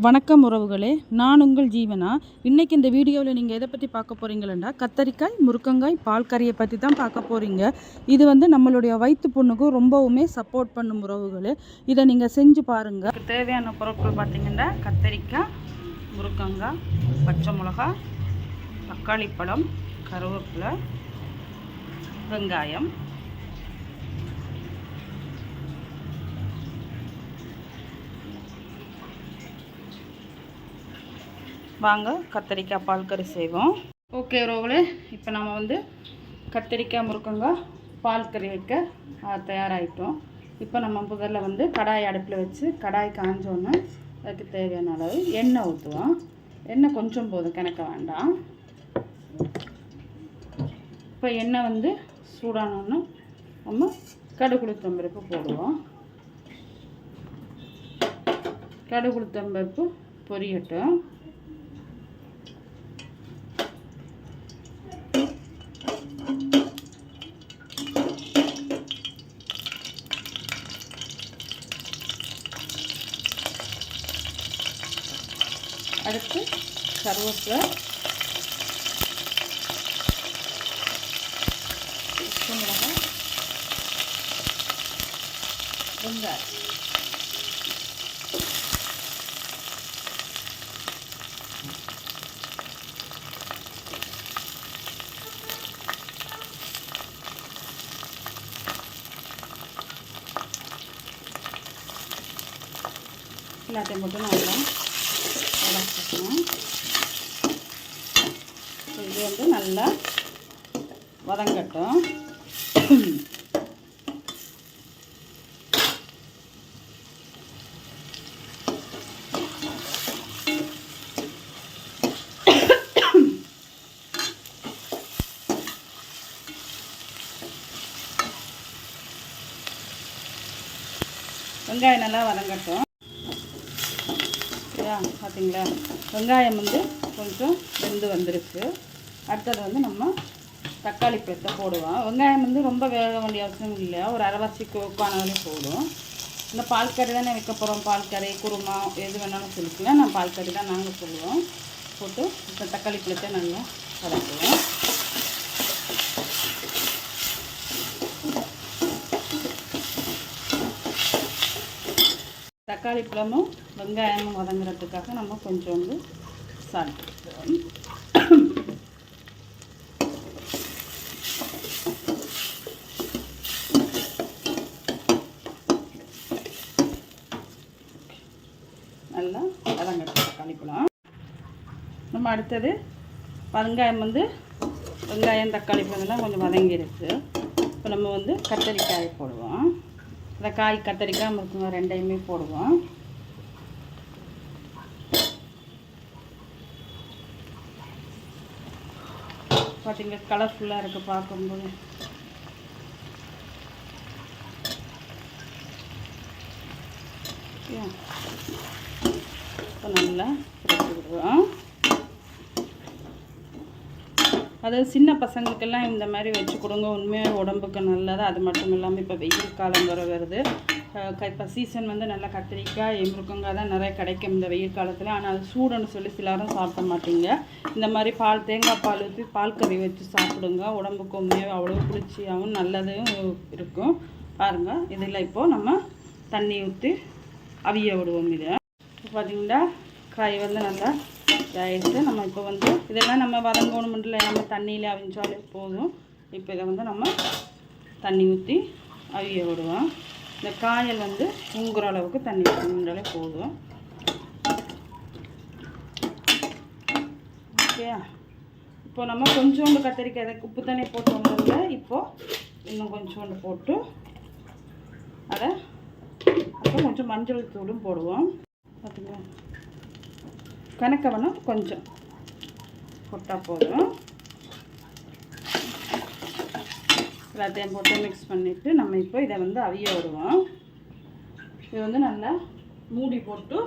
வணக்கம் உறவுகளே நான் உங்கள் ஜீவனா? இன்றைக்கி இந்த வீடியோவில் நீங்கள் எதை பற்றி பார்க்க போகிறீங்களா கத்தரிக்காய் முருக்கங்காய் பால் கறியை பற்றி தான் பார்க்க போகிறீங்க இது வந்து நம்மளுடைய வயிற்று பொண்ணுக்கும் ரொம்பவுமே சப்போர்ட் பண்ணும் உறவுகளே. இதை நீங்கள் செஞ்சு பாருங்கள் தேவையான பொருட்கள் பார்த்தீங்கன்னா கத்தரிக்காய் முருக்கங்காய் பச்சை மிளகா தக்காளி பழம் கருவேப்பிலை வெங்காயம் வாங்க கத்தரிக்காய் பால் கறி செய்வோம். ஓகே ரோவலே இப்போ நம்ம வந்து கத்தரிக்காய் முருக்கங்காய் பால் கறி வைக்க தயாராகிட்டோம் இப்போ நம்ம முதல்ல வந்து கடாய் அடுப்பில் வச்சு கடாய் காஞ்சோன்னே அதுக்கு தேவையான அளவு எண்ணெய் ஊற்றுவோம் எண்ணெய் கொஞ்சம் போதும் கிணக்க வேண்டாம். இப்போ எண்ணெய் வந்து சூடானோன்னு நம்ம கடுகுளுத்தம்பருப்பு போடுவோம். கடுகுளுத்தம்பருப்பு பொரியட்டும். அடுத்து கருவேப்பிலை பச்சை மிளகாய் வெங்காயம் எல்லாத்தையும் போட்டு நல்லா இது வந்து நல்லா வதங்கட்டும். வெங்காயம் நல்லா வதங்கட்டும். பார்த்தீங்களா வெங்காயம் வந்து கொஞ்சம் வெந்து வந்திருக்கு அடுத்தது வந்து நம்ம தக்காளி பழத்தை போடுவோம். வெங்காயம் வந்து ரொம்ப வேக வேண்டிய அவசியம் இல்லை. ஒரு அரைவாசி உட்கானாலே போதும். இந்த பால் கறி தானே வைக்க போகிறோம் பால் கறி குருமா எது வேணாலும் சொல்லிக்கலாம் நான் பால் கறி தான் நாங்கள் சொல்லுவோம் போட்டு இந்த தக்காளி பழத்தை நல்லா வதக்குவோம். தக்காளி பழமும் வெங்காயமும் வதங்குறதுக்காக நம்ம கொஞ்சோண்டு சால்ட் நல்லா வதங்கட்டும் தக்காளி பழம் நம்ம அடுத்தது வெங்காயம் வந்து வெங்காயம் தக்காளி பழம்லாம் கொஞ்சம் வதங்கிடுச்சு. இப்போ நம்ம வந்து கத்தரிக்காய் போடுவோம். இந்த காய் கத்தரிக்காய் முருக்குங்க ரெண்டையுமே போடுவோம். பார்த்திங்க கலர்ஃபுல்லாக இருக்குது பார்க்கும்போது. ஓகே. நல்லா பிடிச்சி விடுவோம் அதாவது சின்ன பசங்களுக்கெல்லாம் இந்த மாதிரி வச்சு கொடுங்க. உண்மையாக உடம்புக்கு நல்லது? அது மட்டும் இல்லாமல் இப்போ வெயில் காலம் வர வருது. க- இப்போ சீசன் வந்து நல்லா கத்திரிக்காய் முருக்கங்காய் தான் நிறைய கிடைக்கும் இந்த வெயில் காலத்தில். ஆனால் அது சூடுன்னு சொல்லி சிலரும் சாப்பிட மாட்டீங்க. இந்த மாதிரி பால் தேங்காய் பால் ஊற்றி பால் கறி வச்சு சாப்பிடுங்க. உடம்புக்கு உண்மையாக அவ்வளோ குளிர்ச்சியாகவும் நல்லதும் இருக்கும். பாருங்கள் இதில் இப்போது நம்ம தண்ணி ஊற்றி அவிய விடுவோம் இதை. இப்போ பார்த்தீங்கன்னா காய் வந்து நல்லா இதாகிடுச்சு நம்ம இப்போ வந்து இதெல்லாம் நம்ம வதங்கணுமெண்டில் நம்ம தண்ணியில் அவிஞ்சாலே போதும். இப்போ இதை வந்து நம்ம தண்ணி ஊற்றி அவிய விடுவோம் இந்த காயல் வந்து உங்குற அளவுக்கு தண்ணி ஊற்றினாலே போதும். ஓகேயா இப்போ நம்ம கொஞ்சோண்டு கத்திரிக்காய் அதை உப்பு தண்ணி போட்டு வந்தோம்ல இப்போது இன்னும் கொஞ்சோண்டு போட்டு அதை அப்புறம் கொஞ்சம் மஞ்சள் தூளும் போடுவோம். பார்த்தீங்களா கணக்க கொஞ்சம் போட்டால் போதும். எல்லாத்தையும் போட்டு மிக்ஸ் பண்ணிவிட்டு நம்ம இப்போ இதை வந்து அவிய விடுவோம். இது வந்து நல்லா மூடி போட்டு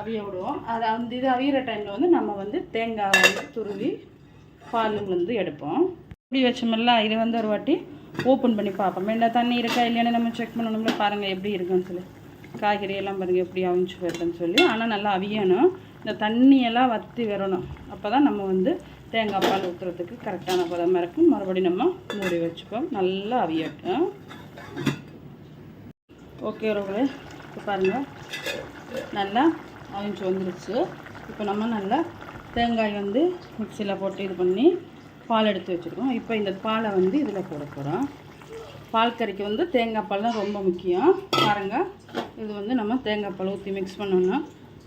அவிய விடுவோம். அதை அந்த இது அவியிற டைமில் வந்து நம்ம வந்து தேங்காய் வந்து துருவி பால் வந்து எடுப்போம். இப்படி வச்சோம்ல இது வந்து ஒரு வாட்டி ஓப்பன் பண்ணி பார்ப்போம். என்ன தண்ணி இருக்கா இல்லையானு நம்ம செக் பண்ணணும்ல பாருங்கள் எப்படி இருக்குன்னு சொல்லி. காய்கறியெல்லாம் பாருங்கள் எப்படி அவிஞ்சு வருதுன்னு சொல்லி. ஆனால் நல்லா அவியணும். இந்த தண்ணியெல்லாம் வற்றி வரணும். அப்போ தான் நம்ம வந்து தேங்காய் பால் ஊற்றுறதுக்கு கரெக்டான பதமாக இருக்கும் மறுபடியும் நம்ம மூடி வச்சுப்போம். நல்லா அவியட்டும். ஓகே உறவுகளே இப்போ பாருங்கள் நல்லா அவிஞ்சு வந்துருச்சு. இப்போ நம்ம நல்லா தேங்காய் வந்து மிக்சியில் போட்டு இது பண்ணி பால் எடுத்து வச்சுருக்கோம். இப்போ இந்த பாலை வந்து இதில் போட போகிறோம் பால் கறிக்கு வந்து தேங்காய் பால் தான் ரொம்ப முக்கியம். பாருங்கள் இது வந்து நம்ம தேங்காய் பால் ஊற்றி மிக்ஸ் பண்ணோன்னா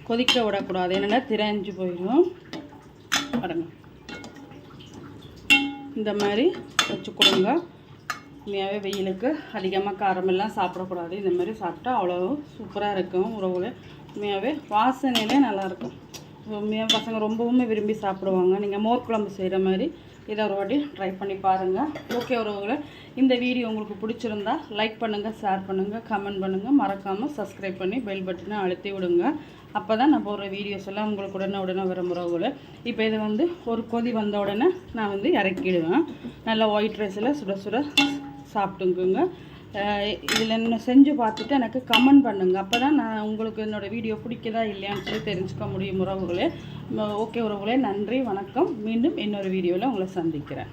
கொதிக்க விடக்கூடாது. என்னென்னா திரைஞ்சு போயிடும். பாருங்க. இந்த மாதிரி வச்சு கொடுங்க உண்மையாகவே வெயிலுக்கு அதிகமாக காரமெல்லாம் சாப்பிடக்கூடாது. இந்த மாதிரி சாப்பிட்டா அவ்வளோ சூப்பராக இருக்கும். உறவுகள் உண்மையாகவே வாசனையிலே நல்லாயிருக்கும் என் பசங்க ரொம்பவுமே விரும்பி சாப்பிடுவாங்க. நீங்கள் மோர் குழம்பு செய்கிற மாதிரி இதை ஒரு வாட்டி ட்ரை பண்ணி பாருங்கள் ஓகே உறவுகளை இந்த வீடியோ உங்களுக்கு பிடிச்சிருந்தா லைக் பண்ணுங்கள் ஷேர் பண்ணுங்கள் கமெண்ட் பண்ணுங்கள் மறக்காமல் சப்ஸ்கிரைப் பண்ணி பெல் பட்டனை அழுத்தி விடுங்க. அப்போ தான் நான் போடுற வீடியோஸ் எல்லாம் உங்களுக்கு உடனே உடனே வரும் உறவுகளை. இப்போ இது வந்து ஒரு கொதி வந்த உடனே நான் வந்து இறக்கிடுவேன். நல்லா ஒயிட் ரைஸில் சுட சுட சாப்பிட்டுக்குங்க. இதில் என்ன செஞ்சு பார்த்துட்டு எனக்கு கமெண்ட் பண்ணுங்கள் அப்போ தான் நான் உங்களுக்கு என்னோடய வீடியோ பிடிக்குதா இல்லையான்னு சொல்லி தெரிஞ்சுக்க முடியும் உறவுகளே. ஓகே உறவுகளே நன்றி வணக்கம். மீண்டும் இன்னொரு வீடியோவில் உங்களை சந்திக்கிறேன்.